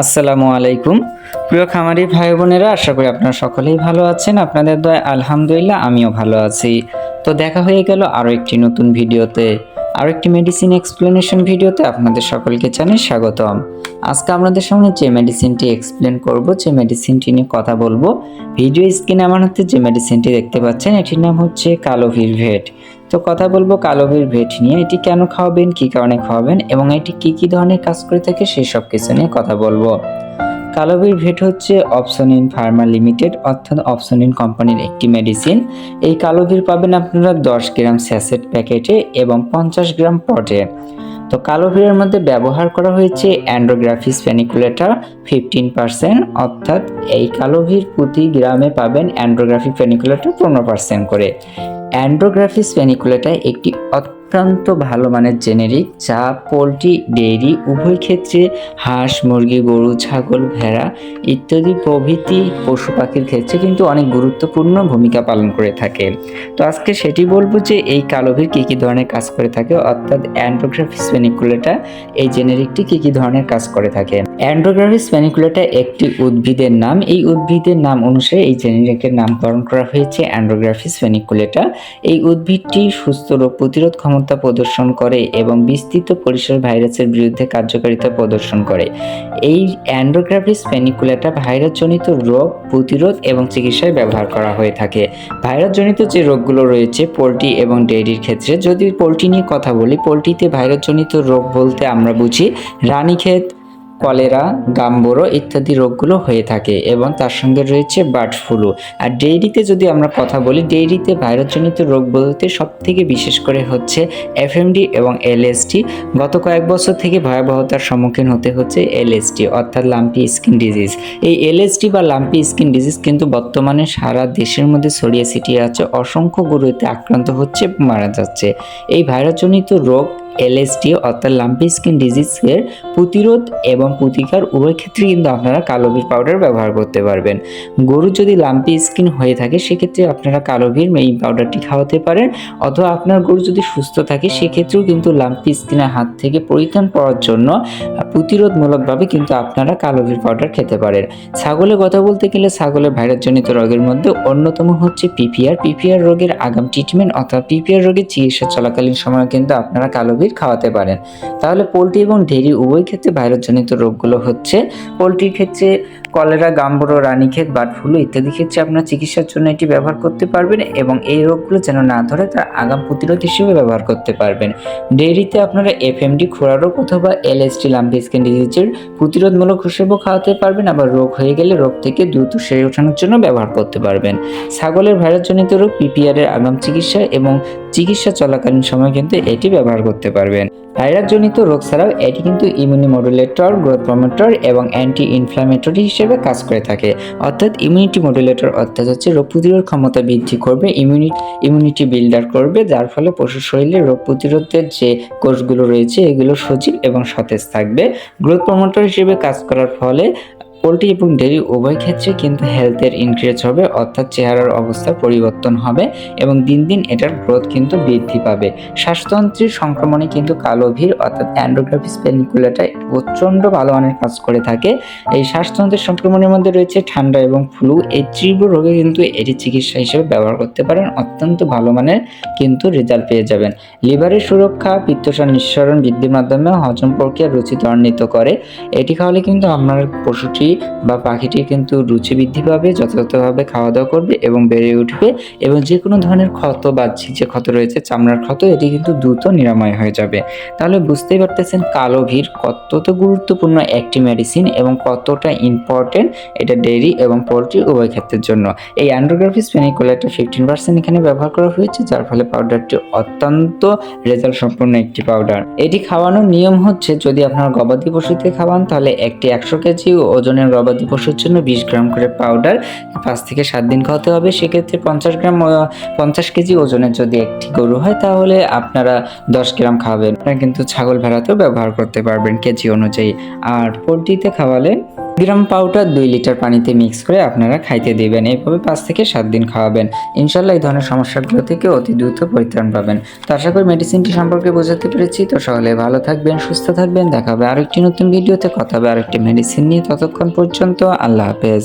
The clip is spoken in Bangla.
আসসালামু আলাইকুম। প্রিয় খামারি ভাই বোনেরা, আশা করি আপনারা সকলেই ভালো আছেন। আপনাদের দয় আলহামদুলিল্লাহ আমিও ভালো আছি। তো দেখা হয়ে গেল আরও একটি নতুন ভিডিওতে। আরও একটি মেডিসিন এক্সপ্লেনেশন ভিডিওতে আপনাদের সকলকে জানাই স্বাগতম। আজকে আপনাদের সামনে যে মেডিসিনটি এক্সপ্লেন করব, যে মেডিসিনটি নিয়ে কথা বলব ভিডিও স্ক্রিনে আমার হাতে যে মেডিসিনটি দেখতে পাচ্ছেন, এটির নাম হচ্ছে কালো ভেট। তো কথা বলব কালোভির ভেট নিয়ে। এটি কেন খাওয়াবেন, কী কারণে খাওয়াবেন এবং এটি কি কি ধরনের কাজ করে থাকে সেই সব কিছু নিয়ে কথা বলব। কালোভির ভেট হচ্ছে অপসনিন ফার্মা লিমিটেড অর্থাৎ অপসনিন কোম্পানির একটি মেডিসিন এই কালোভির পাবেন আপনারা দশ গ্রাম স্যাসেট প্যাকেটে এবং পঞ্চাশ গ্রাম পটে। তো কালোভিরের মধ্যে ব্যবহার করা হয়েছে অ্যান্ড্রোগ্রাফিস ফেনিকুলেটার ফিফটিন পার্সেন্ট অর্থাৎ এই কালোভির প্রতি গ্রামে পাবেন অ্যান্ড্রোগ্রাফি ফেনিকুলেটার পনেরো পার্সেন্ট করে। অ্যান্ড্রোগ্রাফিস ফেনিকুলেটা একটি অত্যন্ত ভালো মানের জেনেরিক যা পোলট্রি ডেইরি উভয় ক্ষেত্রে হাঁস, মুরগি, গরু, ছাগল, ভেড়া ইত্যাদি প্রভৃতি পশু পাখির ক্ষেত্রে কিন্তু অনেক গুরুত্বপূর্ণ ভূমিকা পালন করে থাকে। তো আজকে সেটি বলব যে এই কালোভির কী কী ধরনের কাজ করে থাকে, অর্থাৎ অ্যান্ড্রোগ্রাফিস ফেনিকুলেটা এই জেনেরিকটি কী কী ধরনের কাজ করে থাকে? অ্যান্ড্রোগ্রাফিস ফেনিকুলেটা একটি উদ্ভিদের নাম। এই উদ্ভিদের নাম অনুসারে এই জেনেরিকের নামকরণ করা হয়েছে অ্যান্ড্রোগ্রাফিস ফেনিকুলেটা এই উদ্ভিদটি সুস্থ রোগ প্রতিরোধ ক্ষমতা প্রদর্শন করে এবং বিস্তৃত পরিসর ভাইরাসের বিরুদ্ধে কার্যকারিতা প্রদর্শন করে। এই অ্যান্ড্রোগ্রাফিস ফেনিকুলাটা ভাইরাসজনিত রোগ প্রতিরোধ এবং চিকিৎসায় ব্যবহার করা হয়ে থাকে। ভাইরাসজনিত যে রোগগুলো রয়েছে, পোলট্রি এবং ডেয়ারির ক্ষেত্রে, যদি পোলট্রি নিয়ে কথা বলি, পোলট্রিতে ভাইরাসজনিত রোগ বলতে আমরা বুঝি রানীক্ষেত কলেরা, গাম্বরো ইত্যাদি রোগগুলো হয়ে থাকে এবং তার সঙ্গে রয়েছে বার্ড ফ্লু। আর ডেইরিতে যদি আমরা কথা বলি, ডেইরিতে ভাইরাসজনিত রোগ বলতে সব থেকে বিশেষ করে হচ্ছে এফএমডি এবং এলএসটি গত কয়েক বছর থেকে ভয়াবহতার সম্মুখীন হতে হচ্ছে এলএসটি অর্থাৎ লাম্পি স্কিন ডিজিজ। এই এলএসটি বা লাম্পি স্কিন ডিজিজ কিন্তু বর্তমানে সারা দেশের মধ্যে ছড়িয়ে ছিটিয়ে আছে। অসংখ্য গরুতে আক্রান্ত হচ্ছে, মারা যাচ্ছে। এই ভাইরাসজনিত রোগ এলএসটি অর্থাৎ লাম্পি স্কিন ডিজিজের প্রতিরোধ এবং প্রতিকার উভয় ক্ষেত্রে কিন্তু আপনারা কালোবির পাউডার ব্যবহার করতে পারবেন। গরু যদি লাম্পি স্কিন হয়ে থাকে, সেক্ষেত্রে আপনারা কালোবির এই পাউডারটি খাওয়াতে পারেন। অথবা আপনার গরু যদি সুস্থ থাকে, সেক্ষেত্রেও কিন্তু লাম্পি স্কিনের হাত থেকে পরিত্রাণ পাওয়ার জন্য প্রতিরোধমূলকভাবে কিন্তু আপনারা কালোবির পাউডার খেতে পারেন। ছাগলের কথা বলতে গেলে ছাগলের ভাইরাসজনিত রোগের মধ্যে অন্যতম হচ্ছে পিপিআর পিপিআর রোগের আগাম ট্রিটমেন্ট অথবা পিপিআর রোগের চিকিৎসা চলাকালীন সময় কিন্তু আপনারা কালোবির খাওয়াতে পারেন। তাহলে পোলট্রি এবং ডেরি উভয় ক্ষেত্রে ভাইরাসজনিত রোগগুলো হচ্ছে। পোলট্রির ক্ষেত্রে cholera, gumboro, Ranikhet bird flu ইত্যাদি ক্ষেত্রে আপনার চিকিৎসার জন্য এটি ব্যবহার করতে পারবেন এবং এই রোগগুলো যেন না ধরে তার আগাম প্রতিরোধ হিসেবে ব্যবহার করতে পারবেন। ডেইরিতে আপনারা এফএমডি, খোড়া রোগ অথবা এলএসটি লাম্পি স্কিন ডিজিজের প্রতিরোধমূলক হিসেবেও খাওয়াতে পারবেন, আবার রোগ হয়ে গেলে রোগ থেকে দ্রুত সেরে ওঠানোর জন্য ব্যবহার করতে পারবেন। ছাগলের ভাইরাসজনিত রোগ পিপিআর এর আগাম চিকিৎসা এবং চিকিৎসা চলাকালীন সময় কিন্তু এটি ব্যবহার করতে পারবেন। ভাইরাসজনিত রোগ ছাড়াও এটি কিন্তু ইমিউনি মডুলেটর গ্রোথ প্রমোটর এবং অ্যান্টি ইনফ্লামেটরি হিসেবে কাজ করে থাকে। অর্থাৎ ইমিউনিটি মডুলেটর অর্থাৎ হচ্ছে রোগ প্রতিরোধ ক্ষমতা বৃদ্ধি করবে ইমিউনিটি ইমিউনিটি বিল্ডার করবে, যার ফলে পশুর শরীরে রোগ প্রতিরোধের যে কোষগুলো রয়েছে, এগুলো সজীব এবং সতেজ থাকবে। গ্রোথ প্রমোটর হিসেবে কাজ করার ফলে পোলট্রি এবং ডেয়ারি উভয় ক্ষেত্রে কিন্তু হেলথের ইনক্রিজ হবে, অর্থাৎ চেহারার অবস্থার পরিবর্তন হবে এবং দিন দিন এটার গ্রোথ কিন্তু বৃদ্ধি পাবে। শ্বাসতন্ত্রের সংক্রমণে কিন্তু কালো ভিড়, অর্থাৎ অ্যান্ড্রোগ্রাফিস পেনিকুলাটা প্রচণ্ড ভালো মানের কাজ করে থাকে। এই শ্বাসতন্ত্রের সংক্রমণের মধ্যে রয়েছে ঠান্ডা এবং ফ্লু এই তীব্র রোগে কিন্তু এটি চিকিৎসা হিসেবে ব্যবহার করতে পারেন, অত্যন্ত ভালো মানের কিন্তু রেজাল্ট পেয়ে যাবেন। লিভারের সুরক্ষা পিত্তসার নিঃসরণ বৃদ্ধির মাধ্যমে হজম প্রক্রিয়া রুচি ত্বরান্বিত করে। এটি খাওয়ালে কিন্তু আপনার পশুটি বা পাখিটি কিন্তু রুচি বৃদ্ধি পাবে, যথাযথভাবে খাওয়া দাওয়া করবে এবং বেড়ে উঠবে এবং যে কোনো ধরনের ক্ষত বা যে ক্ষত রয়েছে, চামড়ার ক্ষত, এটি কিন্তু দ্রুত নিরাময় হয়ে যাবে। তাহলে বুঝতেই পারতেছেন কালো ভিড় কতটা গুরুত্বপূর্ণ একটি মেডিসিন এবং কতটা ইম্পর্টেন্ট এটা ডেইরি এবং পোলট্রি উভয় ক্ষেত্রের জন্য। এই অ্যান্ড্রোগ্রাফিস পেনিকুলারটা ফিফটিন পার্সেন্ট এখানে ব্যবহার করা হয়েছে, যার ফলে পাউডারটি অত্যন্ত রেজাল্ট সম্পন্ন একটি পাউডার এটি খাওয়ানোর নিয়ম হচ্ছে, যদি আপনার গবাদি পশুতে খাওয়ান, তাহলে একটি একশো কেজি ওজনের গবাদি পশুর জন্য বিশ গ্রাম করে পাউডার পাঁচ থেকে সাত দিন খাওয়াতে হবে। সেক্ষেত্রে পঞ্চাশ গ্রাম পঞ্চাশ কেজি ওজনের যদি একটি গরু হয়, তাহলে আপনারা দশ গ্রাম খাবেন আপনারা কিন্তু ছাগল ভেড়াতেও ব্যবহার করতে পারবেন কেজি অনুযায়ী। আর পোলট্রিতে খাওয়ালে গ্রাম পাউডার দুই লিটার পানিতে মিক্স করে আপনারা খাইতে দিবেন। এইভাবে পাঁচ থেকে সাত দিন খাওয়াবেন। ইনশাল্লাহ এই ধরনের সমস্যাগুলো থেকে অতি দ্রুত পরিত্রাণ পাবেন। তো আশা করি মেডিসিনটি সম্পর্কে বোঝাতে পেরেছি। তো সকলে ভালো থাকবেন, সুস্থ থাকবেন। দেখা হবে আরেকটি নতুন ভিডিওতে। কথা হবে আরেকটি মেডিসিন নিয়ে। ততক্ষণ পর্যন্ত আল্লাহ হাফেজ।